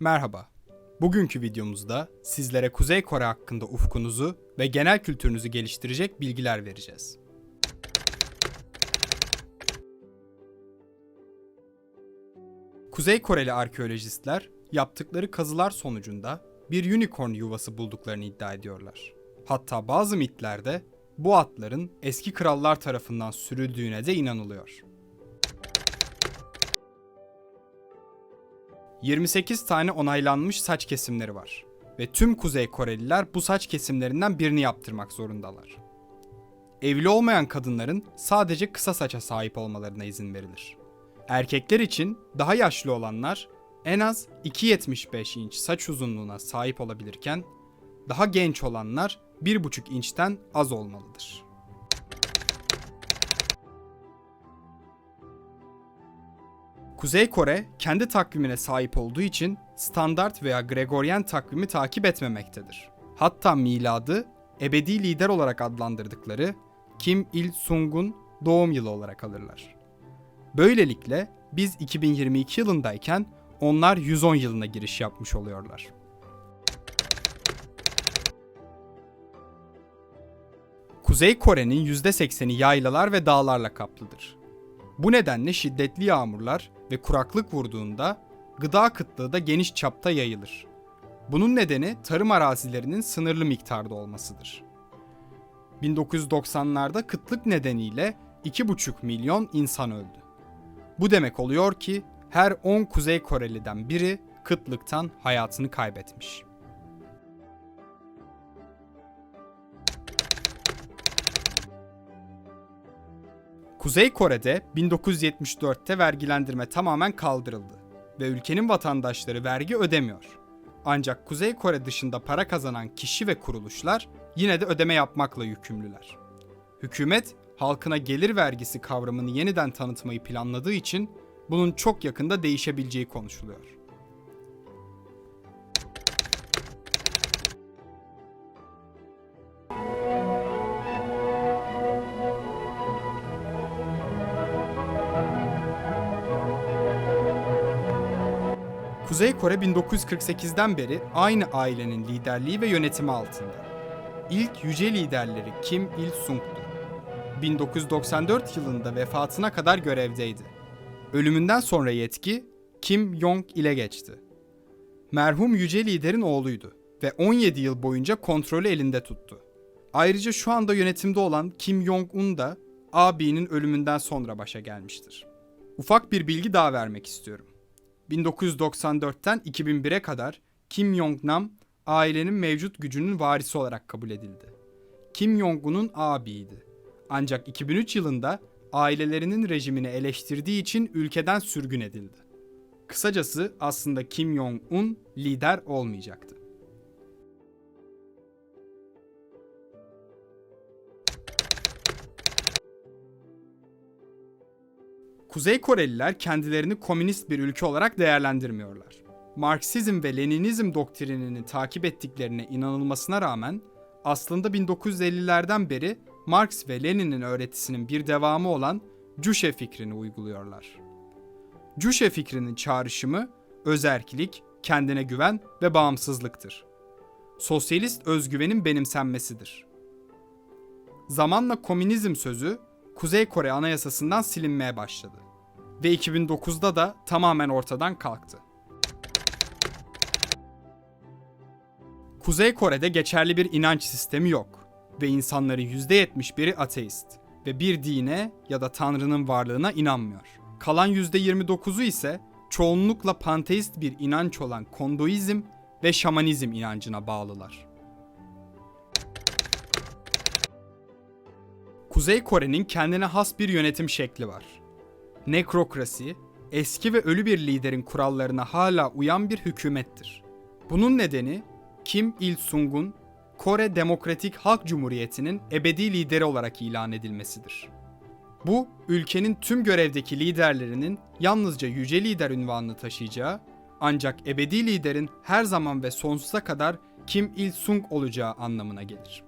Merhaba. Bugünkü videomuzda sizlere Kuzey Kore hakkında ufkunuzu ve genel kültürünüzü geliştirecek bilgiler vereceğiz. Kuzey Koreli arkeolojistler yaptıkları kazılar sonucunda bir unicorn yuvası bulduklarını iddia ediyorlar. Hatta bazı mitlerde bu atların eski krallar tarafından sürüldüğüne de inanılıyor. 28 tane onaylanmış saç kesimleri var ve tüm Kuzey Koreliler bu saç kesimlerinden birini yaptırmak zorundalar. Evli olmayan kadınların sadece kısa saça sahip olmalarına izin verilir. Erkekler için daha yaşlı olanlar en az 2.75 inç saç uzunluğuna sahip olabilirken daha genç olanlar 1.5 inçten az olmalıdır. Kuzey Kore kendi takvimine sahip olduğu için standart veya Gregorian takvimi takip etmemektedir. Hatta miladı ebedi lider olarak adlandırdıkları Kim Il Sung'un doğum yılı olarak alırlar. Böylelikle biz 2022 yılındayken onlar 110 yılına giriş yapmış oluyorlar. Kuzey Kore'nin %80'i yaylalar ve dağlarla kaplıdır. Bu nedenle şiddetli yağmurlar ve kuraklık vurduğunda gıda kıtlığı da geniş çapta yayılır. Bunun nedeni tarım arazilerinin sınırlı miktarda olmasıdır. 1990'larda kıtlık nedeniyle 2,5 milyon insan öldü. Bu demek oluyor ki her 10 Kuzey Koreli'den biri kıtlıktan hayatını kaybetmiş. Kuzey Kore'de 1974'te vergilendirme tamamen kaldırıldı ve ülkenin vatandaşları vergi ödemiyor. Ancak Kuzey Kore dışında para kazanan kişi ve kuruluşlar yine de ödeme yapmakla yükümlüler. Hükümet halkına gelir vergisi kavramını yeniden tanıtmayı planladığı için bunun çok yakında değişebileceği konuşuluyor. Kuzey Kore 1948'den beri aynı ailenin liderliği ve yönetimi altında. İlk yüce liderleri Kim Il-sung'du. 1994 yılında vefatına kadar görevdeydi. Ölümünden sonra yetki Kim Jong ile geçti. Merhum yüce liderin oğluydu ve 17 yıl boyunca kontrolü elinde tuttu. Ayrıca şu anda yönetimde olan Kim Jong-un da abinin ölümünden sonra başa gelmiştir. Ufak bir bilgi daha vermek istiyorum. 1994'ten 2001'e kadar Kim Jong-nam ailenin mevcut gücünün varisi olarak kabul edildi. Kim Jong-un'un abiydi. Ancak 2003 yılında ailelerinin rejimini eleştirdiği için ülkeden sürgün edildi. Kısacası aslında Kim Jong-un lider olmayacaktı. Kuzey Koreliler kendilerini komünist bir ülke olarak değerlendirmiyorlar. Marksizm ve Leninizm doktrinini takip ettiklerine inanılmasına rağmen aslında 1950'lerden beri Marx ve Lenin'in öğretisinin bir devamı olan Cuşe fikrini uyguluyorlar. Cuşe fikrinin çağrışımı özerkilik, kendine güven ve bağımsızlıktır. Sosyalist özgüvenin benimsenmesidir. Zamanla komünizm sözü Kuzey Kore Anayasası'ndan silinmeye başladı ve 2009'da da tamamen ortadan kalktı. Kuzey Kore'de geçerli bir inanç sistemi yok ve insanların %71'i ateist ve bir dine ya da tanrının varlığına inanmıyor. Kalan %29'u ise çoğunlukla panteist bir inanç olan kondoizm ve şamanizm inancına bağlılar. Kuzey Kore'nin kendine has bir yönetim şekli var. Nekrokrasi, eski ve ölü bir liderin kurallarına hala uyan bir hükümettir. Bunun nedeni Kim Il-sung'un Kore Demokratik Halk Cumhuriyeti'nin ebedi lideri olarak ilan edilmesidir. Bu, ülkenin tüm görevdeki liderlerinin yalnızca yüce lider ünvanını taşıyacağı, ancak ebedi liderin her zaman ve sonsuza kadar Kim Il-sung olacağı anlamına gelir.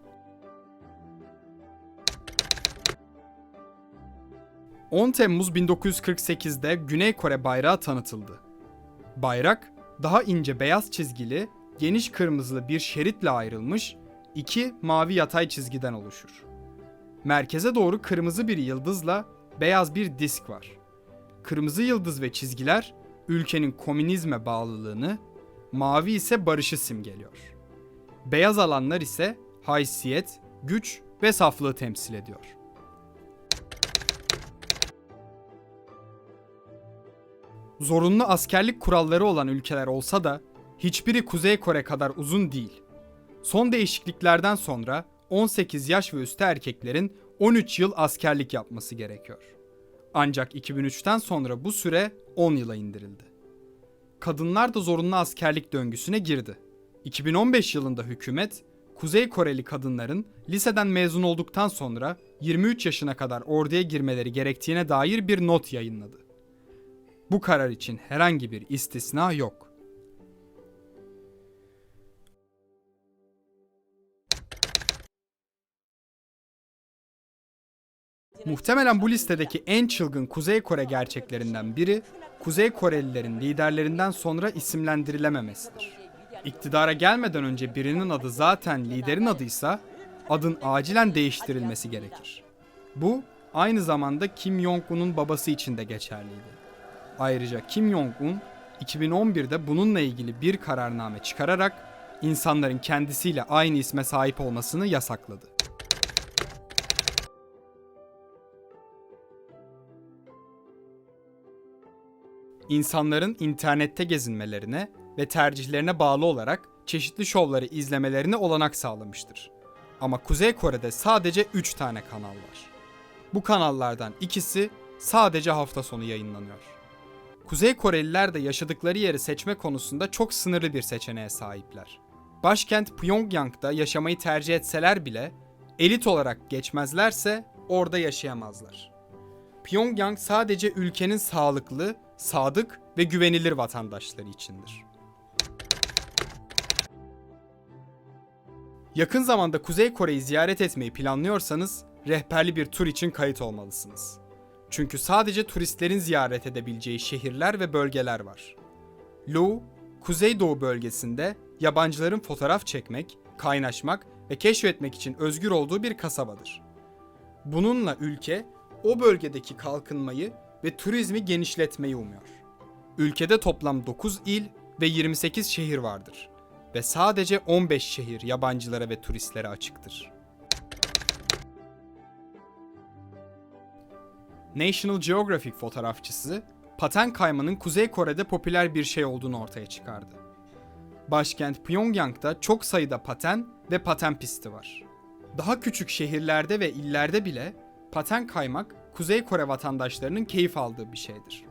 10 Temmuz 1948'de Güney Kore bayrağı tanıtıldı. Bayrak, daha ince beyaz çizgili, geniş kırmızılı bir şeritle ayrılmış iki mavi yatay çizgiden oluşur. Merkeze doğru kırmızı bir yıldızla beyaz bir disk var. Kırmızı yıldız ve çizgiler ülkenin komünizme bağlılığını, mavi ise barışı simgeliyor. Beyaz alanlar ise haysiyet, güç ve saflığı temsil ediyor. Zorunlu askerlik kuralları olan ülkeler olsa da hiçbiri Kuzey Kore kadar uzun değil. Son değişikliklerden sonra 18 yaş ve üstü erkeklerin 13 yıl askerlik yapması gerekiyor. Ancak 2003'ten sonra bu süre 10 yıla indirildi. Kadınlar da zorunlu askerlik döngüsüne girdi. 2015 yılında hükümet Kuzey Koreli kadınların liseden mezun olduktan sonra 23 yaşına kadar orduya girmeleri gerektiğine dair bir not yayınladı. Bu karar için herhangi bir istisna yok. Muhtemelen bu listedeki en çılgın Kuzey Kore gerçeklerinden biri, Kuzey Korelilerin liderlerinden sonra isimlendirilememesidir. İktidara gelmeden önce birinin adı zaten liderin adıysa, adın acilen değiştirilmesi gerekir. Bu, aynı zamanda Kim Jong-un'un babası için de geçerliydi. Ayrıca Kim Jong-un 2011'de bununla ilgili bir kararname çıkararak insanların kendisiyle aynı isme sahip olmasını yasakladı. İnsanların internette gezinmelerine ve tercihlerine bağlı olarak çeşitli şovları izlemelerine olanak sağlamıştır. Ama Kuzey Kore'de sadece 3 tane kanal var. Bu kanallardan ikisi sadece hafta sonu yayınlanıyor. Kuzey Koreliler de yaşadıkları yeri seçme konusunda çok sınırlı bir seçeneğe sahipler. Başkent Pyongyang'da yaşamayı tercih etseler bile elit olarak geçmezlerse orada yaşayamazlar. Pyongyang sadece ülkenin sağlıklı, sadık ve güvenilir vatandaşları içindir. Yakın zamanda Kuzey Kore'yi ziyaret etmeyi planlıyorsanız rehberli bir tur için kayıt olmalısınız. Çünkü sadece turistlerin ziyaret edebileceği şehirler ve bölgeler var. Lou, Kuzeydoğu bölgesinde yabancıların fotoğraf çekmek, kaynaşmak ve keşfetmek için özgür olduğu bir kasabadır. Bununla ülke o bölgedeki kalkınmayı ve turizmi genişletmeyi umuyor. Ülkede toplam 9 il ve 28 şehir vardır ve sadece 15 şehir yabancılara ve turistlere açıktır. National Geographic fotoğrafçısı, paten kaymanın Kuzey Kore'de popüler bir şey olduğunu ortaya çıkardı. Başkent Pyongyang'da çok sayıda paten ve paten pisti var. Daha küçük şehirlerde ve illerde bile paten kaymak Kuzey Kore vatandaşlarının keyif aldığı bir şeydir.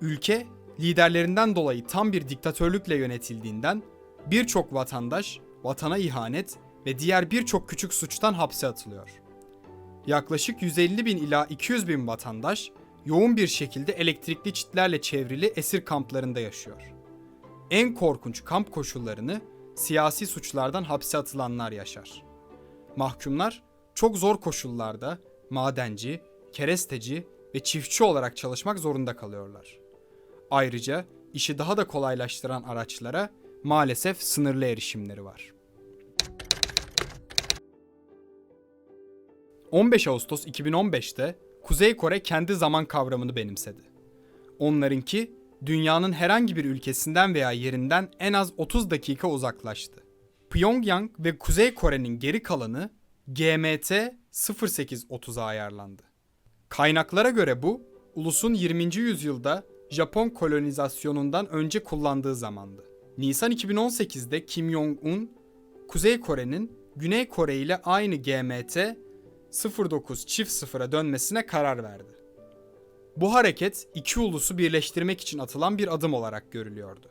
Ülke liderlerinden dolayı tam bir diktatörlükle yönetildiğinden birçok vatandaş vatana ihanet ve diğer birçok küçük suçtan hapse atılıyor. Yaklaşık 150 bin ila 200 bin vatandaş yoğun bir şekilde elektrikli çitlerle çevrili esir kamplarında yaşıyor. En korkunç kamp koşullarını siyasi suçlardan hapse atılanlar yaşar. Mahkumlar çok zor koşullarda madenci, keresteci ve çiftçi olarak çalışmak zorunda kalıyorlar. Ayrıca işi daha da kolaylaştıran araçlara maalesef sınırlı erişimleri var. 15 Ağustos 2015'te Kuzey Kore kendi zaman kavramını benimsedi. Onlarınki dünyanın herhangi bir ülkesinden veya yerinden en az 30 dakika uzaklaştı. Pyongyang ve Kuzey Kore'nin geri kalanı GMT 0830'a ayarlandı. Kaynaklara göre bu, ulusun 20. yüzyılda Japon kolonizasyonundan önce kullandığı zamandı. Nisan 2018'de Kim Jong-un, Kuzey Kore'nin Güney Kore ile aynı GMT 09 çift sıfıra dönmesine karar verdi. Bu hareket iki ulusu birleştirmek için atılan bir adım olarak görülüyordu.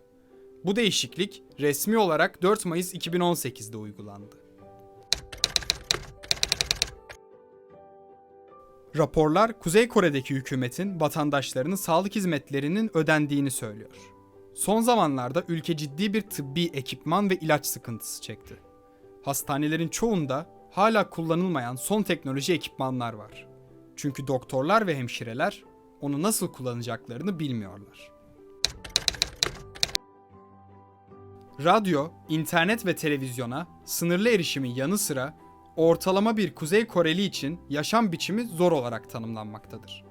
Bu değişiklik resmi olarak 4 Mayıs 2018'de uygulandı. Raporlar Kuzey Kore'deki hükümetin vatandaşlarının sağlık hizmetlerinin ödendiğini söylüyor. Son zamanlarda ülke ciddi bir tıbbi ekipman ve ilaç sıkıntısı çekti. Hastanelerin çoğunda hala kullanılmayan son teknoloji ekipmanlar var. Çünkü doktorlar ve hemşireler onu nasıl kullanacaklarını bilmiyorlar. Radyo, internet ve televizyona sınırlı erişimin yanı sıra ortalama bir Kuzey Koreli için yaşam biçimi zor olarak tanımlanmaktadır.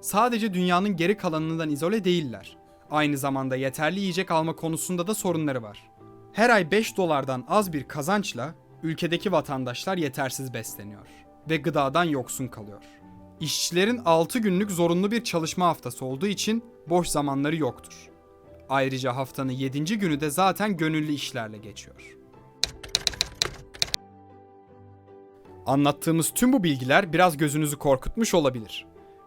Sadece dünyanın geri kalanından izole değiller. Aynı zamanda yeterli yiyecek alma konusunda da sorunları var. Her ay 5 dolardan az bir kazançla ülkedeki vatandaşlar yetersiz besleniyor ve gıdadan yoksun kalıyor. İşçilerin 6 günlük zorunlu bir çalışma haftası olduğu için boş zamanları yoktur. Ayrıca haftanın 7. günü de zaten gönüllü işlerle geçiyor. Anlattığımız tüm bu bilgiler biraz gözünüzü korkutmuş olabilir.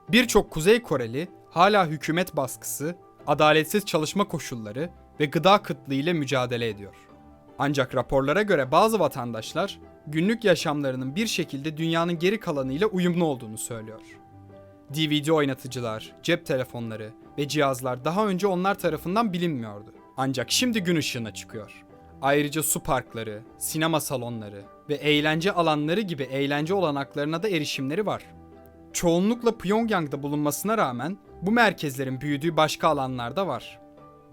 Birçok Kuzey Koreli hala hükümet baskısı, adaletsiz çalışma koşulları ve gıda kıtlığı ile mücadele ediyor. Ancak raporlara göre bazı vatandaşlar günlük yaşamlarının bir şekilde dünyanın geri kalanıyla uyumlu olduğunu söylüyor. DVD oynatıcılar, cep telefonları ve cihazlar daha önce onlar tarafından bilinmiyordu. Ancak şimdi gün ışığına çıkıyor. Ayrıca su parkları, sinema salonları ve eğlence alanları gibi eğlence olanaklarına da erişimleri var. Çoğunlukla Pyongyang'da bulunmasına rağmen bu merkezlerin büyüdüğü başka alanlarda var.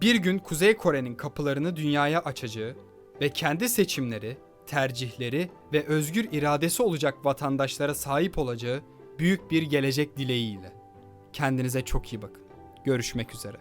Bir gün Kuzey Kore'nin kapılarını dünyaya açacağı ve kendi seçimleri, tercihleri ve özgür iradesi olacak vatandaşlara sahip olacağı büyük bir gelecek dileğiyle. Kendinize çok iyi bakın. Görüşmek üzere.